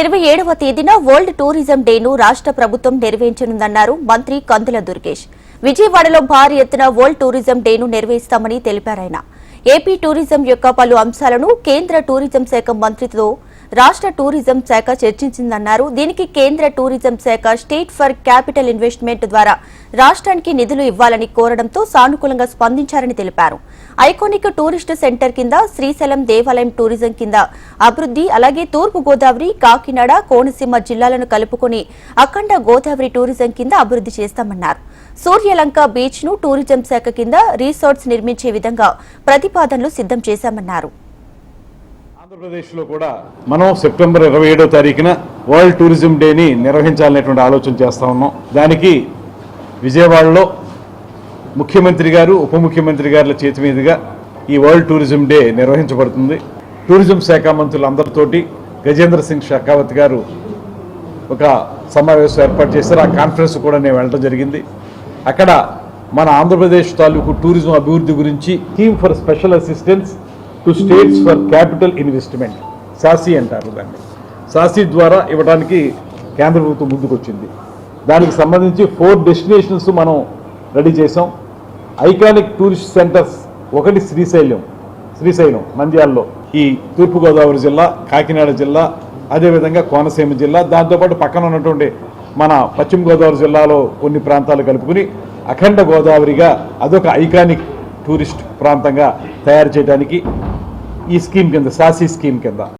ఇరవై ఏడవ తేదీన వరల్డ్ టూరిజం డేను రాష్ట్ర ప్రభుత్వం నిర్వహించనుందన్నారు మంత్రి కందుల దుర్గేష్. విజయవాడలో భారీ ఎత్తున వరల్డ్ టూరిజం డేను నిర్వహిస్తామని తెలిపారాయన. ఏపీ టూరిజం యొక్క పలు అంశాలను కేంద్ర టూరిజం శాఖ మంత్రితో రాష్ట్ర టూరిజం శాఖ చర్చించిందన్నారు. దీనికి కేంద్ర టూరిజం శాఖ స్టేట్ ఫర్ క్యాపిటల్ ఇన్వెస్ట్మెంట్ ద్వారా రాష్ట్రానికి నిధులు ఇవ్వాలని కోరడంతో సానుకూలంగా స్పందించారని తెలిపారు. ఐకానిక్ టూరిస్ట్ సెంటర్ కింద శ్రీశైలం దేవాలయం టూరిజం కింద అభివృద్ధి అలాగే తూర్పు గోదావరి కాకినాడ కోనసీమ జిల్లాలను కలుపుకొని అఖండ గోదావరి టూరిజం కింద అభివృద్ధి చేస్తామన్నారు. సూర్యలంక బీచ్ను టూరిజం శాఖ కింద రిసార్ట్స్ నిర్మించే విధంగా ప్రతిపాదనలు సిద్ధం చేశామన్నారు. ఆంధ్రప్రదేశ్లో కూడా మనం సెప్టెంబర్ ఇరవై ఏడో తారీఖున వరల్డ్ టూరిజం డేని నిర్వహించాలనేటువంటి ఆలోచన చేస్తా ఉన్నాం. దానికి విజయవాడలో ముఖ్యమంత్రి గారు ఉప ముఖ్యమంత్రి గారుల చేతి మీదుగా ఈ వరల్డ్ టూరిజం డే నిర్వహించబడుతుంది. టూరిజం శాఖ మంత్రులందరితోటి గజేంద్ర సింగ్ షెకావత్ గారు ఒక సమావేశం ఏర్పాటు చేశారు. ఆ కాన్ఫరెన్స్ కూడా నేను వెళ్ళడం జరిగింది. అక్కడ మన ఆంధ్రప్రదేశ్ తాలూకు టూరిజం అభివృద్ధి గురించి theme for special assistance to states for capital investment. SASCI అంటారు దాన్ని. సాసి ద్వారా ఇవ్వడానికి కేంద్ర ప్రభుత్వం ముందుకొచ్చింది. దానికి సంబంధించి ఫోర్ డెస్టినేషన్స్ మనం రెడీ చేసాం ఐకానిక్ టూరిస్ట్ సెంటర్స్ ఒకటి శ్రీశైలం శ్రీశైలం నంద్యాలలో. ఈ తూర్పుగోదావరి జిల్లా కాకినాడ జిల్లా అదేవిధంగా కోనసీమ జిల్లా దాంతోపాటు పక్కన ఉన్నటువంటి మన పశ్చిమ గోదావరి జిల్లాలో కొన్ని ప్రాంతాలు కలుపుకుని అఖండ గోదావరిగా అదొక ఐకానిక్ టూరిస్ట్ ప్రాంతంగా తయారు చేయడానికి ఈ స్కీమ్ కింద సాసి స్కీమ్ కింద